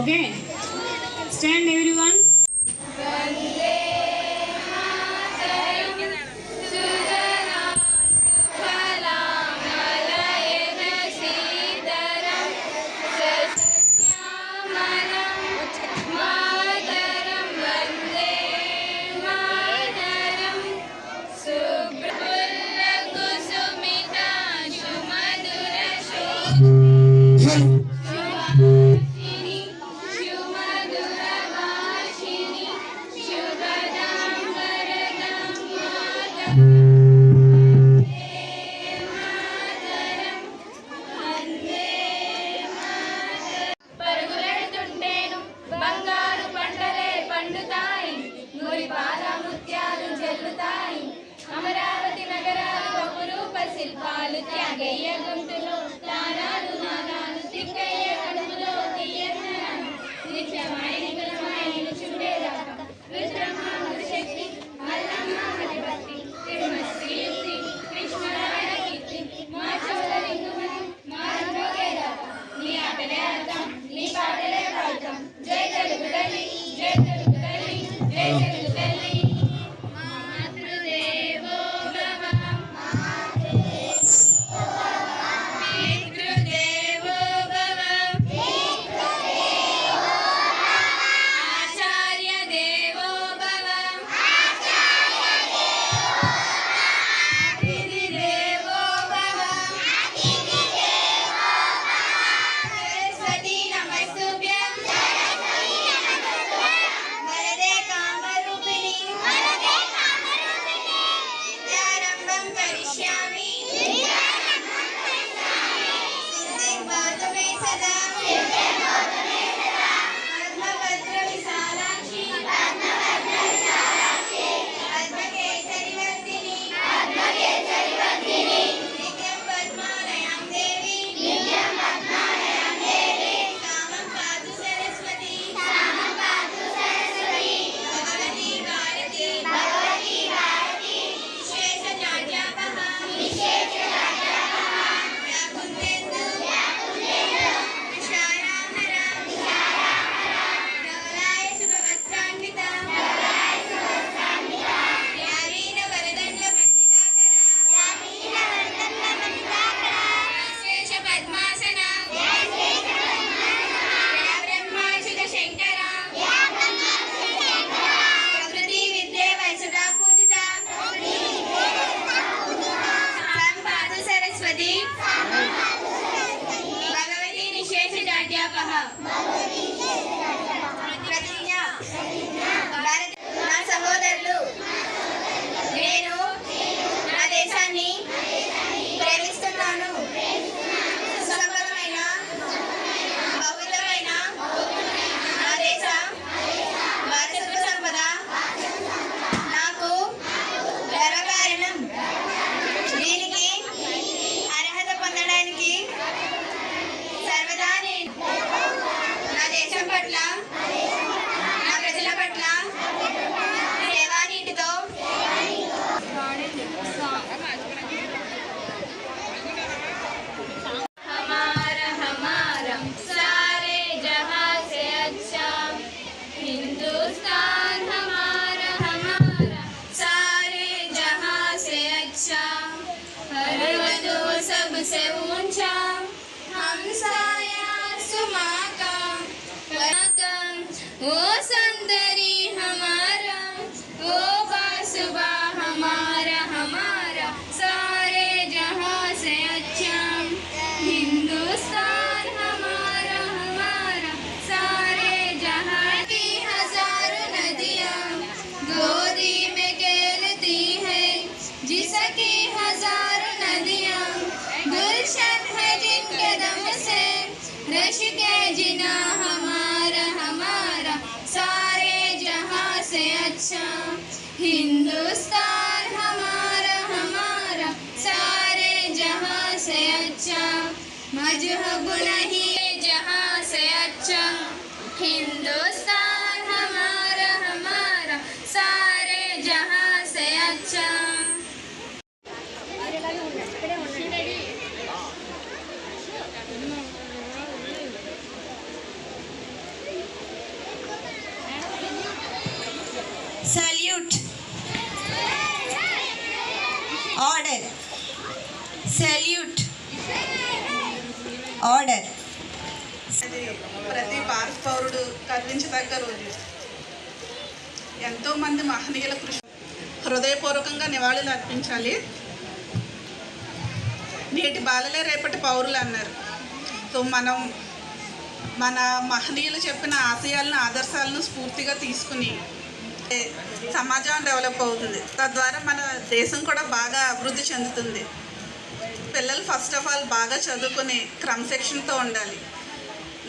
నిల్చోవాలి okay my Let's say everyone to जो गुनाही ప్రతి భారత పౌరుడు గర్వించదగ్గ రోజు ఎంతోమంది మహనీయుల కృషి. హృదయపూర్వకంగా నివాళులు అర్పించాలి. నేటి బాలలే రేపటి పౌరులు అన్నారు. సో మనం మన మహనీయులు చెప్పిన ఆశయాలను ఆదర్శాలను స్ఫూర్తిగా తీసుకుని సమాజం డెవలప్ అవుతుంది. తద్వారా మన దేశం కూడా బాగా అభివృద్ధి చెందుతుంది. పిల్లలు ఫస్ట్ ఆఫ్ ఆల్ బాగా చదువుకుని క్రమశిక్షణతో ఉండాలి.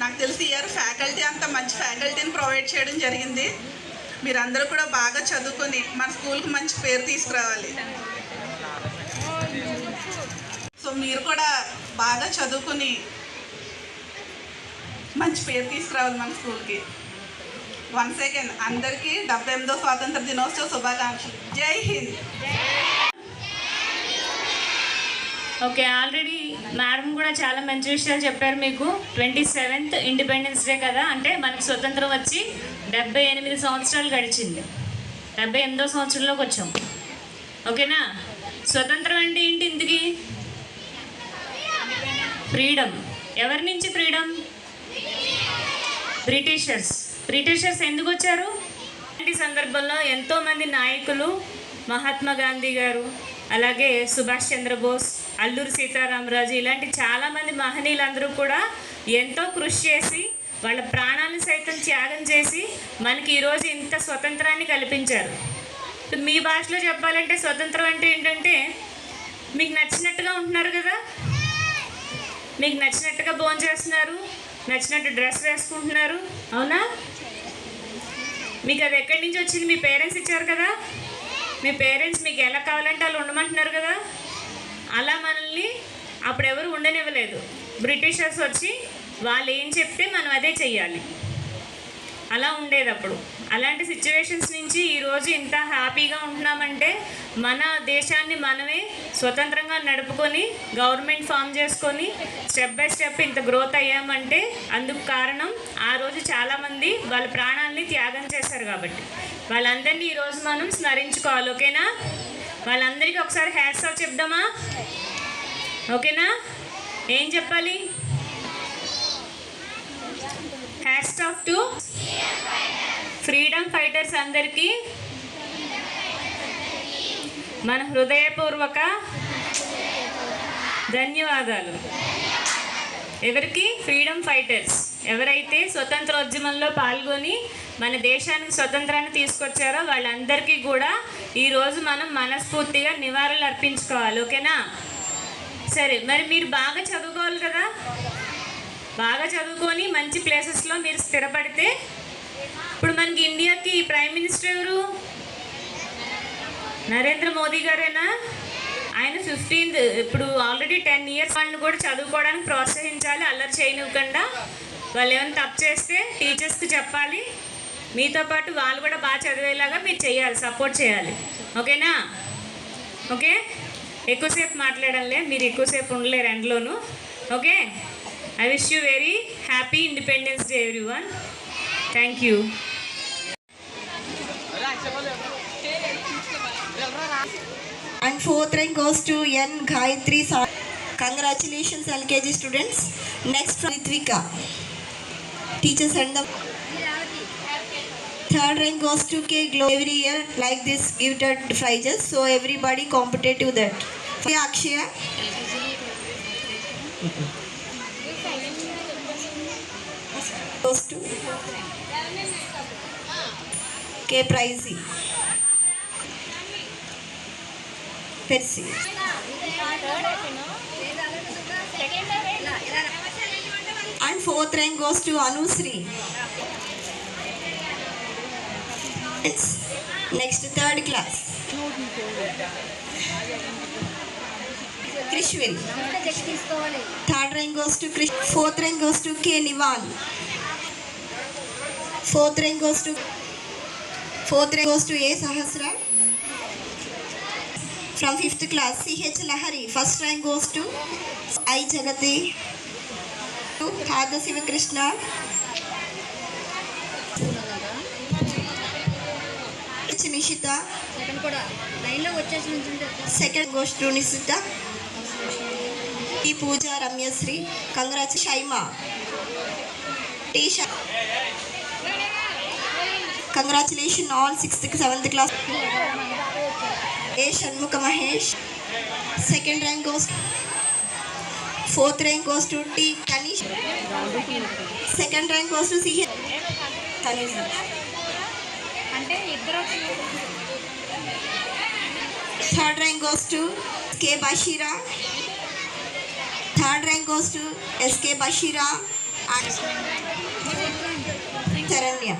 నాకు తెలిసి ఇయర్ ఫ్యాకల్టీ అంతా మంచి ఫ్యాకల్టీని ప్రొవైడ్ చేయడం జరిగింది. మీరందరూ కూడా బాగా చదువుకొని మన స్కూల్కి మంచి పేరు తీసుకురావాలి. సో మీరు కూడా బాగా చదువుకుని మంచి పేరు తీసుకురావాలి మన స్కూల్కి వన్ సెకండ్ అందరికీ డెబ్బై ఎనిమిదో స్వాతంత్ర దినోత్సవ శుభాకాంక్షలు. జై హింద్. ఓకే ఆల్రెడీ మేడం కూడా చాలా మంచి విషయాలు చెప్పారు మీకు. ట్వంటీ సెవెంత్ ఇండిపెండెన్స్ డే కదా అంటే మనకి స్వతంత్రం వచ్చి డెబ్బై ఎనిమిది సంవత్సరాలు గడిచింది. డెబ్బై ఎనిమిదో సంవత్సరంలోకి వచ్చాం. ఓకేనా? స్వతంత్రం అంటే ఏంటి ఇంతకి? ఫ్రీడమ్. ఎవరి నుంచి ఫ్రీడమ్? బ్రిటిషర్స్. బ్రిటిషర్స్ ఎందుకు వచ్చారు? ఇలాంటి సందర్భంలో ఎంతోమంది నాయకులు మహాత్మా గాంధీ గారు అలాగే సుభాష్ చంద్రబోస్ అల్లూరి సీతారామరాజు ఇలాంటి చాలామంది మహనీయులందరూ కూడా ఎంతో కృషి చేసి వాళ్ళ ప్రాణాలను సైతం త్యాగం చేసి మనకి ఈరోజు ఇంత స్వతంత్రాన్ని కల్పించారు. మీ భాషలో చెప్పాలంటే స్వతంత్రం అంటే ఏంటంటే మీకు నచ్చినట్టుగా ఉంటున్నారు కదా? మీకు నచ్చినట్టుగా భోజనం చేస్తున్నారు నచ్చినట్టు డ్రెస్ వేసుకుంటున్నారు అవునా? మీకు అది ఎక్కడి నుంచి వచ్చింది? మీ పేరెంట్స్ ఇచ్చారు కదా? మీ పేరెంట్స్ మీకు ఎలా కావాలంటే వాళ్ళు ఉండమంటున్నారు కదా? అలా మనల్ని అప్పుడు ఎవరు ఉండనివ్వలేదు. బ్రిటిషర్స్ వచ్చి వాళ్ళు ఏం చెప్తే మనం అదే చెయ్యాలి. అలా ఉండేది అప్పుడు అలాంటి సిచ్యువేషన్స్ నుంచి ఈరోజు ఇంత హ్యాపీగా ఉంటున్నామంటే మన దేశాన్ని మనమే స్వతంత్రంగా నడుపుకొని గవర్నమెంట్ ఫామ్ చేసుకొని స్టెప్ బై స్టెప్ ఇంత గ్రోత్ అయ్యామంటే అందుకు కారణం ఆ రోజు చాలామంది వాళ్ళ ప్రాణాలని త్యాగం చేశారు కాబట్టి. వాళ్ళందరినీ ఈరోజు మనం స్మరించుకోవాలి. ఓకేనా? వాళ్ళందరికీ ఒకసారి హ్యాట్స్ ఆఫ్ చెప్దామా? ఓకేనా? ఏం చెప్పాలి? Hats off to freedom fighters అందరికీ మన హృదయపూర్వక ధన్యవాదాలు. ఎవరికి? ఫ్రీడమ్ ఫైటర్స్ ఎవరైతే స్వతంత్రోద్యమంలో పాల్గొని మన దేశానికి స్వతంత్రాన్ని తీసుకొచ్చారో వాళ్ళందరికీ కూడా ఈరోజు మనం మనస్ఫూర్తిగా నివాళులు అర్పించుకోవాలి ఓకేనా? సరే మరి మీరు బాగా చదువుకోవాలి కదా? బాగా చదువుకొని మంచి ప్లేసెస్లో మీరు స్థిరపడితే ఇప్పుడు మనకి ఇండియాకి ప్రైమ్ మినిస్టర్ ఎవరు? నరేంద్ర మోదీ గారేనా? ఆయన ఫిఫ్టీన్త్ ఇప్పుడు ఆల్రెడీ టెన్ ఇయర్స్ వాళ్ళని కూడా చదువుకోవడానికి ప్రోత్సహించాలి అల్లరి చేయనివ్వకుండా. వాళ్ళు ఏమైనా తప్పు చేస్తే టీచర్స్కి చెప్పాలి. మీతో పాటు వాళ్ళు కూడా బాగా చదివేలాగా మీరు చేయాలి సపోర్ట్ చేయాలి. ఓకేనా? ఓకే? ఎక్కువసేపు మాట్లాడంలే మీరు ఎక్కువసేపు ఉండలేరు ఎండ్లోను okay? I wish you very happy independence day everyone thank you and fourth rank goes to N Gayatri saw congratulations LKG students next Ritvika teachers and the third rank goes to K. Every year, like this, give the prizes. So everybody competitive that. Okay, Akshaya. Goes to K. Pricey. Percy. And fourth rank goes to Anusri. It's next third class Krishvin third rank goes to Krish fourth rank goes to K Nivan fourth rank goes to fourth rank goes to A Sahasra from fifth class CH Lahari first rank goes to I Jagathi Radha Shivakrishna వచ్చేసి Nishitha second కూడా లైన్లో goes to Nishitha ఈ Pooja Ramyasri Kanagaraj Shaima Teesha. Congratulation all sixth seventh class. A Shanmukha Mahesh. Second rank fourth rank వస్తు second rank వస్తు CH Tanish. అంటే ఇద్దరు third rank to K Bashira third rank to SK Bashira Charanya